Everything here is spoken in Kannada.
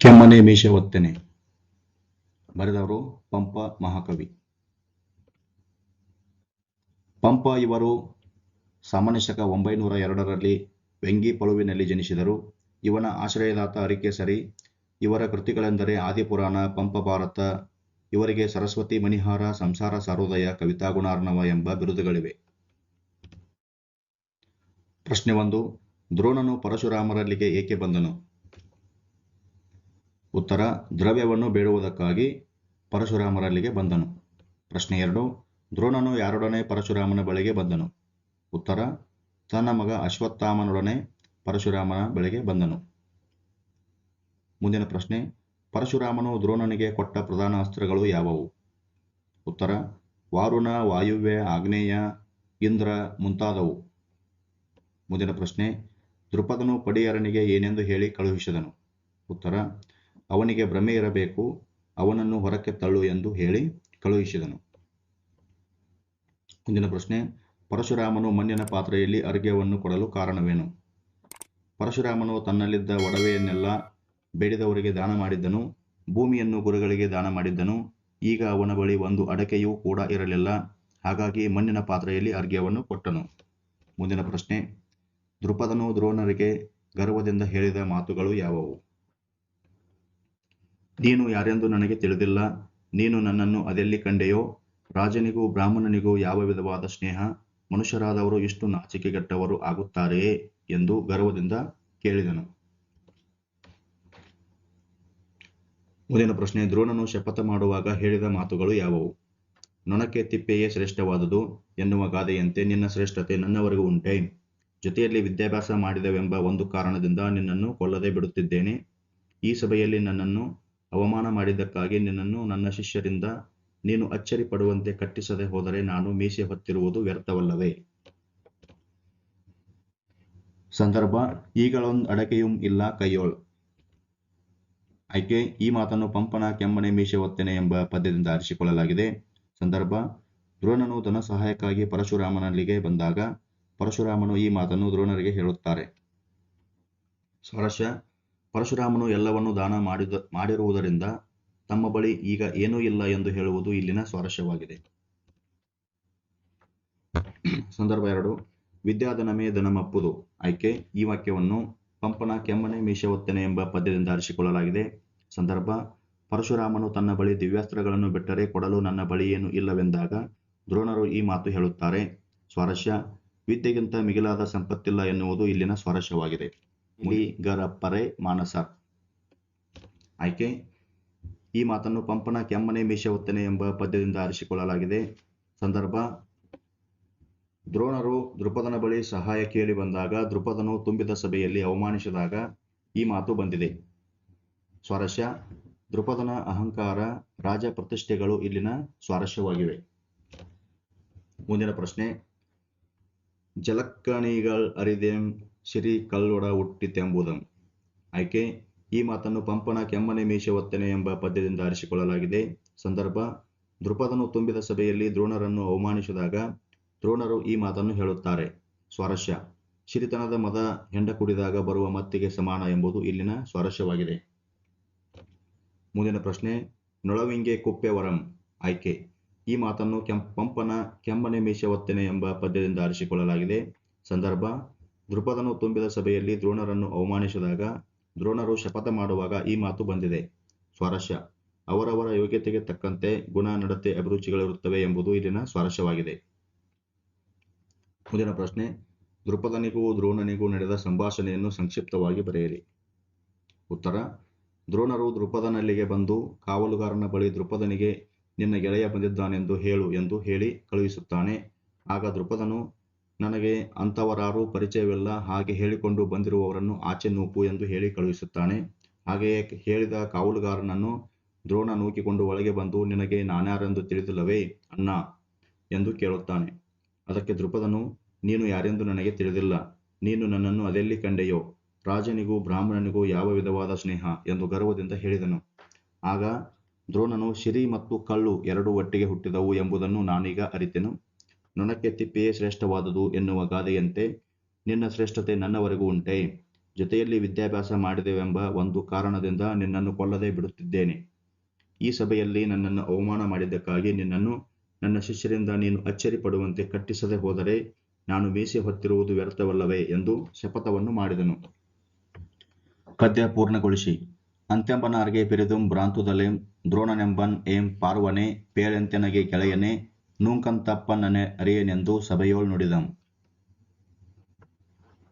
ಕೆಮ್ಮನೆ ಮೀಸೆ ಒತ್ತನೆ ಬರೆದವರು ಪಂಪ ಮಹಾಕವಿ. ಪಂಪ ಇವರು ಸಾಮಾನ್ಯ ಶಕ ಒಂಬೈನೂರ ಎರಡರಲ್ಲಿ ವೆಂಗಿಪಳುವಿನಲ್ಲಿ ಜನಿಸಿದರು. ಇವನ ಆಶ್ರಯದಾತ ಅರಿಕೇಸರಿ ಇವರ ಕೃತಿಗಳೆಂದರೆ ಆದಿಪುರಾಣ, ಪಂಪ ಭಾರತ, ಇವರಿಗೆ ಸರಸ್ವತಿ ಮಣಿಹಾರ, ಸಂಸಾರ ಸಾರೋದಯ, ಕವಿತಾ ಗುಣಾರ್ಣವ ಎಂಬ ಬಿರುದುಗಳಿವೆ. ಪ್ರಶ್ನೆ ಒಂದು, ದ್ರೋಣನು ಪರಶುರಾಮರಲ್ಲಿಗೆ ಏಕೆ ಬಂದನು? ಉತ್ತರ ದ್ರವ್ಯವನ್ನು ಬೇಡುವುದಕ್ಕಾಗಿ ಪರಶುರಾಮರಲ್ಲಿಗೆ ಬಂದನು. ಪ್ರಶ್ನೆ ಎರಡು, ದ್ರೋಣನು ಯಾರೊಡನೆ ಪರಶುರಾಮನ ಬಳಿಗೆ ಬಂದನು? ಉತ್ತರ, ತನ್ನ ಮಗ ಅಶ್ವತ್ಥಾಮನೊಡನೆ ಪರಶುರಾಮನ ಬಳಿಗೆ ಬಂದನು. ಮುಂದಿನ ಪ್ರಶ್ನೆ, ಪರಶುರಾಮನು ದ್ರೋಣನಿಗೆ ಕೊಟ್ಟ ಪ್ರಧಾನ ಅಸ್ತ್ರಗಳು ಯಾವುವು? ಉತ್ತರ, ವಾರುಣ, ವಾಯುವ್ಯ, ಆಗ್ನೇಯ, ಇಂದ್ರ ಮುಂತಾದವು. ಮುಂದಿನ ಪ್ರಶ್ನೆ ದೃಪದನು ಪಡಿಯರನಿಗೆ ಏನೆಂದು ಹೇಳಿ ಕಳುಹಿಸಿದನು? ಉತ್ತರ ಅವನಿಗೆ ಭ್ರಮೆ ಇರಬೇಕು, ಅವನನ್ನು ಹೊರಕ್ಕೆ ತಳ್ಳು ಎಂದು ಹೇಳಿ ಕಳುಹಿಸಿದನು. ಮುಂದಿನ ಪ್ರಶ್ನೆ, ಪರಶುರಾಮನು ಮಣ್ಣಿನ ಪಾತ್ರೆಯಲ್ಲಿ ಅರ್ಘ್ಯವನ್ನು ಕೊಡಲು ಕಾರಣವೇನು? ಪರಶುರಾಮನು ತನ್ನಲ್ಲಿದ್ದ ಒಡವೆಯನ್ನೆಲ್ಲ ಬೇಡಿದವರಿಗೆ ದಾನ ಮಾಡಿದ್ದನು, ಭೂಮಿಯನ್ನು ಗುರುಗಳಿಗೆ ದಾನ ಮಾಡಿದ್ದನು, ಈಗ ಅವನ ಬಳಿ ಒಂದು ಅಡಕೆಯೂ ಕೂಡ ಇರಲಿಲ್ಲ, ಹಾಗಾಗಿ ಮಣ್ಣಿನ ಪಾತ್ರೆಯಲ್ಲಿ ಅರ್ಘ್ಯವನ್ನು ಕೊಟ್ಟನು. ಮುಂದಿನ ಪ್ರಶ್ನೆ, ದೃಪದನು ದ್ರೋಣರಿಗೆ ಗರ್ವದಿಂದ ಹೇಳಿದ ಮಾತುಗಳು ಯಾವುವು? ನೀನು ಯಾರೆಂದು ನನಗೆ ತಿಳಿದಿಲ್ಲ. ನೀನು ನನ್ನನ್ನು ಅದೆಲ್ಲಿ ಕಂಡೆಯೋ? ರಾಜನಿಗೂ ಬ್ರಾಹ್ಮಣನಿಗೂ ಯಾವ ವಿಧವಾದ ಸ್ನೇಹ? ಮನುಷ್ಯರಾದವರು ಇಷ್ಟು ನಾಚಿಕೆಗೆಟ್ಟವರು ಆಗುತ್ತಾರೆಯೇ? ಎಂದು ಗರ್ವದಿಂದ ಕೇಳಿದನು. ಮುಂದಿನ ಪ್ರಶ್ನೆ, ದ್ರೋಣನು ಶಪಥ ಮಾಡುವಾಗ ಹೇಳಿದ ಮಾತುಗಳು ಯಾವುವು? ನೊಣಕ್ಕೆ ತಿಪ್ಪೆಯೇ ಶ್ರೇಷ್ಠವಾದುದು ಎನ್ನುವ ಗಾದೆಯಂತೆ ನಿನ್ನ ಶ್ರೇಷ್ಠತೆ ನನ್ನವರೆಗೂ ಉಂಟೆ. ಜೊತೆಯಲ್ಲಿ ವಿದ್ಯಾಭ್ಯಾಸ ಮಾಡಿದವೆಂಬ ಒಂದು ಕಾರಣದಿಂದ ನಿನ್ನನ್ನು ಕೊಲ್ಲದೆ ಬಿಡುತ್ತಿದ್ದೇನೆ. ಈ ಸಭೆಯಲ್ಲಿ ನನ್ನನ್ನು ಅವಮಾನ ಮಾಡಿದ್ದಕ್ಕಾಗಿ ನಿನ್ನನ್ನು ನನ್ನ ಶಿಷ್ಯರಿಂದ ನೀನು ಅಚ್ಚರಿ ಪಡುವಂತೆ ಕಟ್ಟಿಸದೆ ಹೋದರೆ ನಾನು ಮೀಸೆ ಹೊತ್ತಿರುವುದು ವ್ಯರ್ಥವಲ್ಲವೇ? ಸಂದರ್ಭ, ಈಗಳೊಂದು ಅಡಕೆಯೂ ಇಲ್ಲ, ಕೈಯೋಳ್. ಆಯ್ಕೆ, ಈ ಮಾತನ್ನು ಪಂಪನ ಕೆಮ್ಮನೆ ಮೀಸೆ ಹೊತ್ತೇನೆ ಎಂಬ ಪದ್ಯದಿಂದ ಆರಿಸಿಕೊಳ್ಳಲಾಗಿದೆ. ಸಂದರ್ಭ, ದ್ರೋಣನು ಧನ ಸಹಾಯಕ್ಕಾಗಿ ಪರಶುರಾಮನಲ್ಲಿಗೆ ಬಂದಾಗ ಪರಶುರಾಮನು ಈ ಮಾತನ್ನು ದ್ರೋಣರಿಗೆ ಹೇಳುತ್ತಾರೆ. ಸ್ವಾರಸ್ಯ ಪರಶುರಾಮನು ಎಲ್ಲವನ್ನೂ ದಾನ ಮಾಡಿದ, ಮಾಡಿರುವುದರಿಂದ ತಮ್ಮ ಬಳಿ ಈಗ ಏನೂ ಇಲ್ಲ ಎಂದು ಹೇಳುವುದು ಇಲ್ಲಿನ ಸ್ವಾರಸ್ಯವಾಗಿದೆ. ಸಂದರ್ಭ ಎರಡು. ವಿದ್ಯಾಧನಮೇ ಧನಮಪ್ಪುದು. ಆಯ್ಕೆ, ಈ ವಾಕ್ಯವನ್ನು ಪಂಪನ ಕೆಮ್ಮನೆ ಮೀಸೆ ಒತ್ತನೆ ಎಂಬ ಪದ್ಯದಿಂದ ಆರಿಸಿಕೊಳ್ಳಲಾಗಿದೆ ಸಂದರ್ಭ, ಪರಶುರಾಮನು ತನ್ನ ಬಳಿ ದಿವ್ಯಾಸ್ತ್ರಗಳನ್ನು ಬಿಟ್ಟರೆ ಕೊಡಲು ನನ್ನ ಬಳಿ ಏನು ಇಲ್ಲವೆಂದಾಗ ದ್ರೋಣರು ಈ ಮಾತು ಹೇಳುತ್ತಾರೆ. ಸ್ವಾರಸ್ಯ, ವಿದ್ಯೆಗಿಂತ ಮಿಗಿಲಾದ ಸಂಪತ್ತಿಲ್ಲ ಎನ್ನುವುದು ಇಲ್ಲಿನ ಸ್ವಾರಸ್ಯವಾಗಿದೆ. ಇಲ್ಲಿ ಗರ ಪರೆ ಮಾನಸ. ಆಯ್ಕೆ? ಈ ಮಾತನ್ನು ಪಂಪನ ಕೆಮ್ಮನೆ ಮೀಶ ಒತ್ತನೆ ಎಂಬ ಪದ್ಯದಿಂದ ಆರಿಸಿಕೊಳ್ಳಲಾಗಿದೆ. ಸಂದರ್ಭ. ದ್ರೋಣರು ದೃಪದನ ಬಳಿ ಸಹಾಯ ಕೇಳಿ ಬಂದಾಗ ದೃಪದನು ತುಂಬಿದ ಸಭೆಯಲ್ಲಿ ಅವಮಾನಿಸಿದಾಗ ಈ ಮಾತು ಬಂದಿದೆ. ಸ್ವಾರಸ್ಯ. ದೃಪದನ ಅಹಂಕಾರ, ರಾಜ ಪ್ರತಿಷ್ಠೆಗಳು ಇಲ್ಲಿನ ಸ್ವಾರಸ್ಯವಾಗಿವೆ. ಮುಂದಿನ ಪ್ರಶ್ನೆ. ಜಲಕ್ಕಣಿಗಳ್ ಅರಿದೆಂ ಸಿರಿ ಕಲ್ಲೊಡ ಹುಟ್ಟಿತೆಂಬುದಂ ಆಯ್ಕೆ, ಈ ಮಾತನ್ನು ಪಂಪನ ಕೆಮ್ಮನೆ ಮೀಶ ಒತ್ತನೆ ಎಂಬ ಪದ್ಯದಿಂದ ಆರಿಸಿಕೊಳ್ಳಲಾಗಿದೆ. ಸಂದರ್ಭ ದೃಪದನು ತುಂಬಿದ ಸಭೆಯಲ್ಲಿ ದ್ರೋಣರನ್ನು ಅವಮಾನಿಸಿದಾಗ ದ್ರೋಣರು ಈ ಮಾತನ್ನು ಹೇಳುತ್ತಾರೆ. ಸ್ವಾರಸ್ಯ, ಸಿರಿತನದ ಮದ ಹೆಂಡ ಕುಡಿದಾಗ ಬರುವ ಮತ್ತಿಗೆ ಸಮಾನ ಎಂಬುದು ಇಲ್ಲಿನ ಸ್ವಾರಸ್ಯವಾಗಿದೆ. ಮುಂದಿನ ಪ್ರಶ್ನೆ, ನೊಳವಿಂಗೆ ಕುಪ್ಪೆ ವರಂ. ಆಯ್ಕೆ, ಈ ಮಾತನ್ನು ಕೆಂ, ಪಂಪನ ಕೆಮ್ಮನೆ ಮೀಶ ಒತ್ತನೆ ಎಂಬ ಪದ್ಯದಿಂದ ಆರಿಸಿಕೊಳ್ಳಲಾಗಿದೆ. ಸಂದರ್ಭ ದೃಪದನು ತುಂಬಿದ ಸಭೆಯಲ್ಲಿ ದ್ರೋಣರನ್ನು ಅವಮಾನಿಸಿದಾಗ ದ್ರೋಣರು ಶಪಥ ಮಾಡುವಾಗ ಈ ಮಾತು ಬಂದಿದೆ. ಸ್ವಾರಸ್ಯ. ಅವರವರ ಯೋಗ್ಯತೆಗೆ ತಕ್ಕಂತೆ ಗುಣ, ನಡತೆ, ಅಭಿರುಚಿಗಳಿರುತ್ತವೆ ಎಂಬುದು ಇಲ್ಲಿನ ಸ್ವಾರಸ್ಯವಾಗಿದೆ. ಮುಂದಿನ ಪ್ರಶ್ನೆ. ದೃಪದನಿಗೂ ದ್ರೋಣನಿಗೂ ನಡೆದ ಸಂಭಾಷಣೆಯನ್ನು ಸಂಕ್ಷಿಪ್ತವಾಗಿ ಬರೆಯಿರಿ. ಉತ್ತರ. ದ್ರೋಣರು ದೃಪದನಲ್ಲಿಗೆ ಬಂದು ಕಾವಲುಗಾರನ ಬಳಿ ದೃಪದನಿಗೆ ನಿನ್ನ ಗೆಳೆಯ ಬಂದಿದ್ದಾನೆಂದು ಹೇಳು ಎಂದು ಹೇಳಿ ಕಳುಹಿಸುತ್ತಾನೆ. ಆಗ ದೃಪದನು ನನಗೆ ಅಂಥವರಾರೂ ಪರಿಚಯವಿಲ್ಲ, ಹಾಗೆ ಹೇಳಿಕೊಂಡು ಬಂದಿರುವವರನ್ನು ಆಚೆ ನೂಕು ಎಂದು ಹೇಳಿ ಕಳುಹಿಸುತ್ತಾನೆ. ಹಾಗೆಯೇ ಹೇಳಿದ ಕಾವಲುಗಾರನನ್ನು ದ್ರೋಣ ನೂಕಿಕೊಂಡು ಒಳಗೆ ಬಂದು, ನಿನಗೆ ನಾನ್ಯಾರೆಂದು ತಿಳಿದಿಲ್ಲವೇ ಅಣ್ಣ ಎಂದು ಕೇಳುತ್ತಾನೆ. ಅದಕ್ಕೆ ದೃಪದನು ನೀನು ಯಾರೆಂದು ನನಗೆ ತಿಳಿದಿಲ್ಲ. ನೀನು ನನ್ನನ್ನು ಅದೆಲ್ಲಿ ಕಂಡೆಯೋ, ರಾಜನಿಗೂ ಬ್ರಾಹ್ಮಣನಿಗೂ ಯಾವ ವಿಧವಾದ ಸ್ನೇಹ ಎಂದು ಗರ್ವದಿಂದ ಹೇಳಿದನು. ಆಗ ದ್ರೋಣನು ಶಿರಿ ಮತ್ತು ಕಳ್ಳು ಎರಡೂ ಒಟ್ಟಿಗೆ ಹುಟ್ಟಿದವು ಎಂಬುದನ್ನು ನಾನೀಗ ಅರಿತೆನು. ನೊಣಕ್ಕೆ ತಿಪ್ಪೆಯೇ ಶ್ರೇಷ್ಠವಾದುದು ಎನ್ನುವ ಗಾದೆಯಂತೆ ನಿನ್ನ ಶ್ರೇಷ್ಠತೆ ನನ್ನವರೆಗೂ ಉಂಟೆ. ಜೊತೆಯಲ್ಲಿ ವಿದ್ಯಾಭ್ಯಾಸ ಮಾಡಿದೆವೆಂಬ ಒಂದು ಕಾರಣದಿಂದ ನಿನ್ನನ್ನು ಕೊಲ್ಲದೆ ಬಿಡುತ್ತಿದ್ದೇನೆ. ಈ ಸಭೆಯಲ್ಲಿ ನನ್ನನ್ನು ಅವಮಾನ ಮಾಡಿದ್ದಕ್ಕಾಗಿ ನಿನ್ನನ್ನು ನನ್ನ ಶಿಷ್ಯರಿಂದ ನೀನು ಅಚ್ಚರಿ ಪಡುವಂತೆ ಕಟ್ಟಿಸದೆ ಹೋದರೆ ನಾನು ಮೀಸೆ ಹೊತ್ತಿರುವುದು ವ್ಯರ್ಥವಲ್ಲವೇ ಎಂದು ಶಪಥವನ್ನು ಮಾಡಿದನು. ಕದ್ಯ ಪೂರ್ಣಗೊಳಿಸಿ. ಅಂತ್ಯಂಬನಾರ್ಗೆ ಪಿರಿದುಂ ಭ್ರಾಂತುದಲೆಂ ದ್ರೋಣನೆಂಬನ್ ಏಂ ಪಾರ್ವನೆ ಪೇಳೆಂತೆನಗೆ ಗೆಳೆಯನೆ ನೂಂಕಂತಪ್ಪನನೆ ಅರಿಯನೆಂದು ಸಭೆಯೋಳ್ ನುಡಿದಂ.